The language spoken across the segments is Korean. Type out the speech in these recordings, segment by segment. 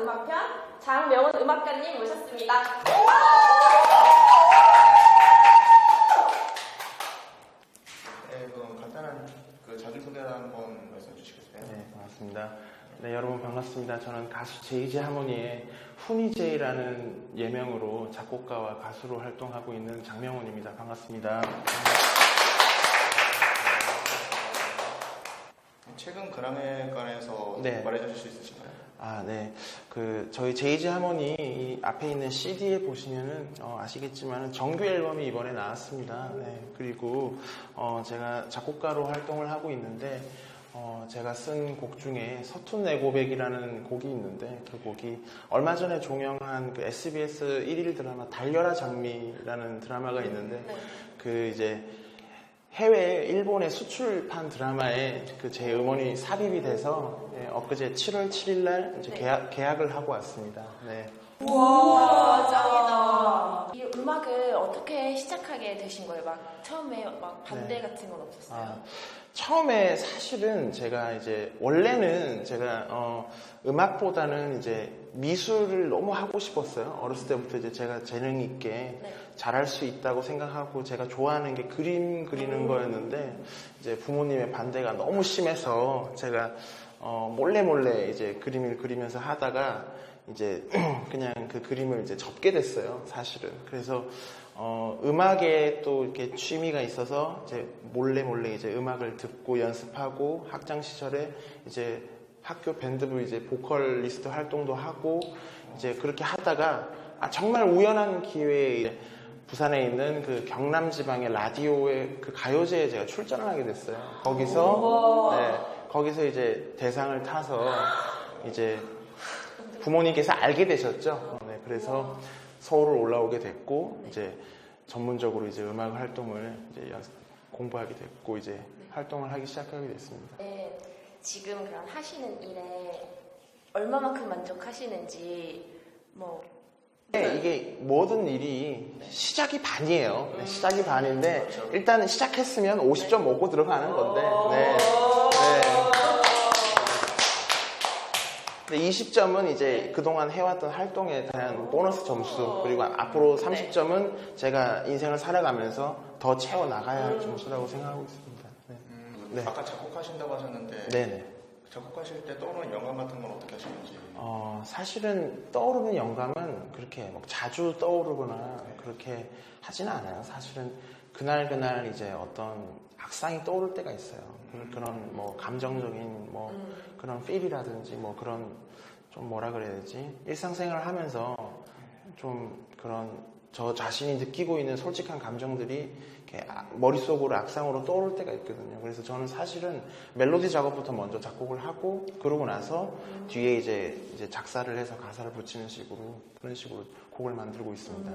음악편 장명훈 음악가님 모셨습니다. 네, 그럼 간단한 그 자기소개를 한번 말씀해 주시겠어요? 네, 반갑습니다. 네, 여러분 반갑습니다. 저는 가수 제이지 하모니의 훈이제이라는 예명으로 작곡가와 가수로 활동하고 있는 장명훈입니다. 반갑습니다. 최근 근황에 관해서 네. 말해 주실 수 있으신가요? 아, 네. 그, 저희 제이지 하모니 이 앞에 있는 CD에 보시면은, 어, 아시겠지만 정규 앨범이 이번에 나왔습니다. 네. 그리고, 어, 제가 작곡가로 활동을 하고 있는데, 어, 제가 쓴 곡 중에 서툰 내 고백이라는 곡이 있는데, 그 곡이 얼마 전에 종영한 그 SBS 1일 드라마 달려라 장미라는 드라마가 있는데, 그 이제 해외 일본의 수출판 드라마에 그 제 음원이 삽입이 돼서 예, 엊그제 7월 7일 날 이제 계약, 계약을 하고 왔습니다. 네. 와 짱이다. 이 음악을 어떻게 시작하게 되신 거예요? 막 처음에 막 반대 네. 같은 건 없었어요? 아, 처음에 사실은 제가 이제 원래는 제가 어, 음악보다는 이제 미술을 너무 하고 싶었어요. 어렸을 때부터 이제 제가 재능 있게 네. 잘할 수 있다고 생각하고 제가 좋아하는 게 그림 그리는 거였는데 이제 부모님의 반대가 너무 심해서 제가 어, 몰래 몰래 이제 그림을 그리면서 하다가 이제 그냥 그 그림을 이제 접게 됐어요. 사실은. 그래서 어, 음악에 또 이렇게 취미가 있어서 이제 몰래 몰래 이제 음악을 듣고 연습하고 학창 시절에 이제 학교 밴드부 이제 보컬리스트 활동도 하고 이제 그렇게 하다가 아 정말 우연한 기회에 부산에 있는 그 경남 지방의 라디오의 그 가요제에 제가 출전을 하게 됐어요. 거기서 네, 거기서 이제 대상을 타서 이제 부모님께서 알게 되셨죠. 네, 그래서 서울을 올라오게 됐고 이제 전문적으로 이제 음악 활동을 이제 연습- 공부하게 됐고 이제 활동을 하기 시작하게 됐습니다. 네, 지금 그럼 하시는 일에 얼마만큼 만족하시는지 뭐 네, 이게 모든 일이 시작이 반이에요. 네, 시작이 반인데 일단 시작했으면 50점 먹고 들어가는 건데. 네. 네. 근데 20점은 이제 그동안 해왔던 활동에 대한 보너스 점수 그리고 앞으로 30점은 제가 인생을 살아가면서 더 채워 나가야 할 점수라고 생각하고 있습니다. 네. 음, 네. 아까 작곡하신다고 하셨는데 네네. 작곡하실 때 떠오르는 영감 같은 건 어떻게 하시는지. 어, 사실은 떠오르는 영감은 그렇게 뭐 자주 떠오르거나 그렇게 하지는 않아요. 사실은 그날 그날 이제 어떤 악상이 떠오를 때가 있어요. 그- 그런 뭐 감정적인 뭐 그런 필이라든지 뭐 그런 좀 뭐라 그래야 되지? 일상생활을 하면서 좀 그런 저 자신이 느끼고 있는 솔직한 감정들이 이렇게 아- 머릿속으로 악상으로 떠오를 때가 있거든요. 그래서 저는 사실은 멜로디 작업부터 먼저 작곡을 하고 그러고 나서 뒤에 이제 이제 작사를 해서 가사를 붙이는 식으로 그런 식으로 곡을 만들고 있습니다.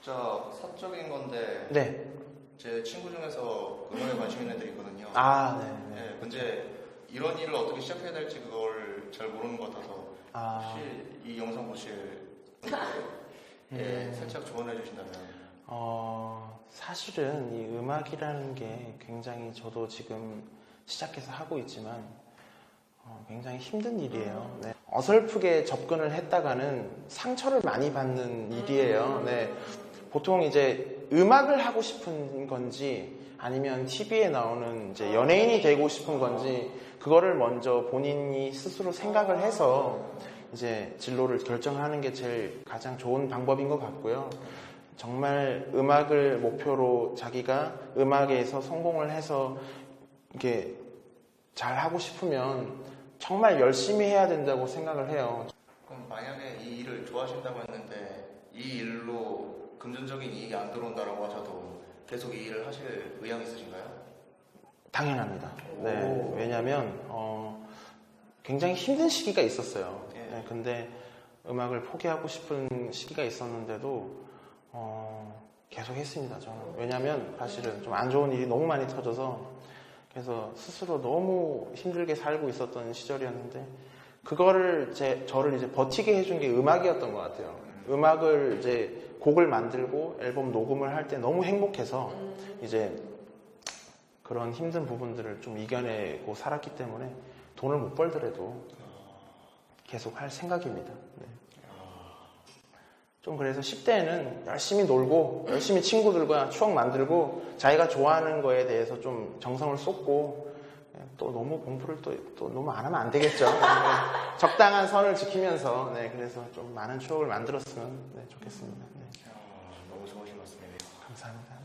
저 사적인 건데 네. 제 친구 중에서 음악에 관심 있는 애들이 있거든요 아, 네. 네. 네, 근데 이런 일을 어떻게 시작해야 될지 그걸 잘 모르는 것 같아서 아, 혹시 이 영상 보실 예, 음. 살짝 조언해 주신다면 어, 사실은 이 음악이라는 게 굉장히 저도 지금 시작해서 하고 있지만 어, 굉장히 힘든 일이에요. 네. 어설프게 접근을 했다가는 상처를 많이 받는 일이에요. 네. 보통 이제 음악을 하고 싶은 건지 아니면 TV에 나오는 이제 연예인이 되고 싶은 건지 그거를 먼저 본인이 스스로 생각을 해서 이제 진로를 결정하는 게 제일 가장 좋은 방법인 것 같고요. 정말 음악을 목표로 자기가 음악에서 성공을 해서 이게 잘 하고 싶으면 정말 열심히 해야 된다고 생각을 해요. 그럼 만약에 이 일을 좋아하신다고 했는데 이 일로 금전적인 이익이 안 들어온다라고 하셔도 계속 이 일을 하실 의향 있으신가요? 당연합니다. 네, 왜냐하면 어, 굉장히 힘든 시기가 있었어요. 예. 네, 근데 음악을 포기하고 싶은 시기가 있었는데도 어, 계속 했습니다. 저는 왜냐하면 사실은 좀 안 좋은 일이 너무 많이 터져서 그래서 스스로 너무 힘들게 살고 있었던 시절이었는데 그거를 제 저를 이제 버티게 해준 게 음악이었던 것 같아요. 음악을 이제 곡을 만들고 앨범 녹음을 할 때 너무 행복해서 이제 그런 힘든 부분들을 좀 이겨내고 살았기 때문에 돈을 못 벌더라도 계속 할 생각입니다. 네. 좀 그래서 10대에는 열심히 놀고 열심히 친구들과 추억 만들고 자기가 좋아하는 거에 대해서 좀 정성을 쏟고 네, 또 너무 공부를 또, 또 너무 안 하면 안 되겠죠. 네, 적당한 선을 지키면서 네, 그래서 좀 많은 추억을 만들었으면 네, 좋겠습니다. 네. 아, 너무 좋으신 말씀이네요. 감사합니다.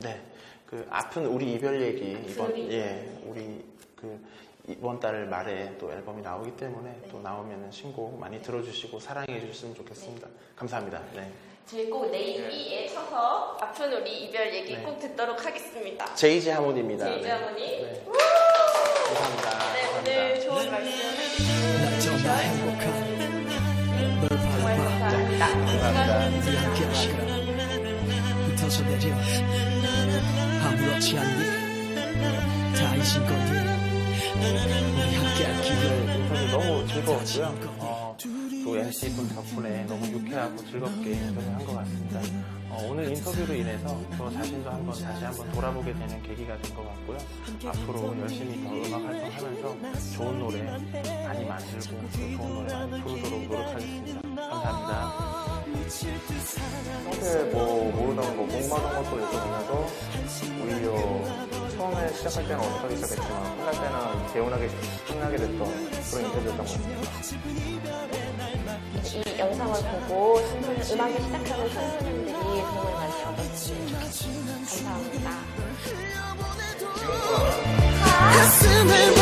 네. 네. 그 아픈 우리 이별 얘기 이번? 예 우리 그 이번 달 말에 또 앨범이 나오기 때문에 또 나오면은 신곡 많이 들어주시고 사랑해 주셨으면 좋겠습니다. 감사합니다. 네. 저희 꼭 네이비에 쳐서 아픈 우리 이별 얘기 네. 꼭 듣도록 하겠습니다. 제이지 하모니입니다. 제이지 네. 하모니. 네. 감사합니다. 네, 감사합니다. 오늘 좋은 말씀 해주신 날 정말 감사합니다. 흩어져 내려 아무렇지 않니 다 잊은 거니 우리 함께한 기회 인터뷰 너무 즐거웠고요. 어, 또 MC 분 덕분에 너무 유쾌하고 즐겁게 인터뷰한 것 같습니다. 어, 오늘 인터뷰로 인해서 저 자신도 한번 다시 한번 돌아보게 되는 계기가 된 것 같고요. 앞으로 열심히 더 음악 활동하면서 좋은 노래 많이 만들고 또 좋은 노래 많이 부르도록 노력하겠습니다. 감사합니다. 평소에 뭐 모르던 거 궁금하던 것도 여쭤보면서 오히려 처음에 시작할 때는 어색하게 시작했지만 끝날 때는 개운하게 신나게 됐던 그런 인터뷰였던 것 같습니다. 이 영상을 보고 청소년, 음악을 시작하는 청소년들이 도움을 많이 좋겠습니다. 감사합니다. 가슴을